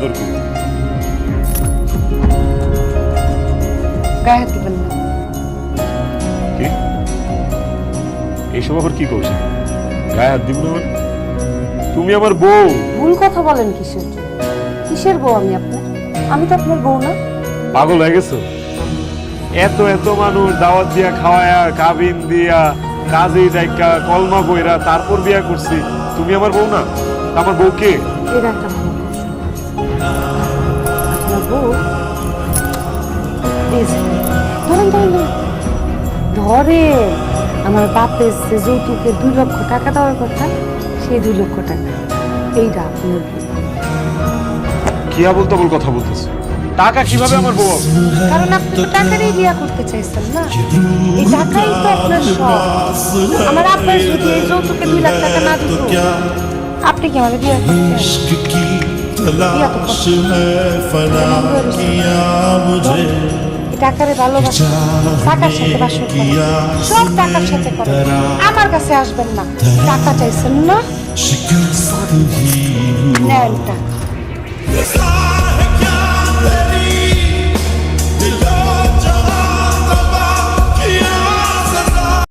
তোর কি? গায়ে হাত দিবেন না। কি? এইসব আবার কি করছে গায়ে হাত দিব না মানে? তুমি আমার বউ। ভুল কথা বলেন কিসের কিসের বউ আমি আপনার? আমি তো আপনার বউ না। পাগল হয়ে গেছো? এত এত মানুষ দাওয়াত দিয়া খাওয়ায়া কাবিন দিয়া কাজে ডাইকা কলমা বইরা তারপর বিয়া করছি। তুমি আমার বউ না? আমার বউ কে? এটা একটা ধরে আমার বাপে যে যৌতুকে দুই লক্ষ টাকা দেওয়ার কথা সেই দুই লক্ষ টাকা। এইটা আপনার কি বলতে বল কথা বলতেছে? টাকা কীভাবে আমার বউ কারণ আপনি টাকারই বিয়া করতে চাইছেন না। এই টাকাই তো আপনার সব আমার যদি এই যৌতুকে দুই লাখ টাকা না দিত আপনি কি আমাদের বিয়া করতে বিয়া তো টাকারে ভালোবাসা টাকার সাথে বাসন সব টাকার সাথে করে। আমার কাছে আসবেন না। টাকা চাইছেন না? নেন টাকা।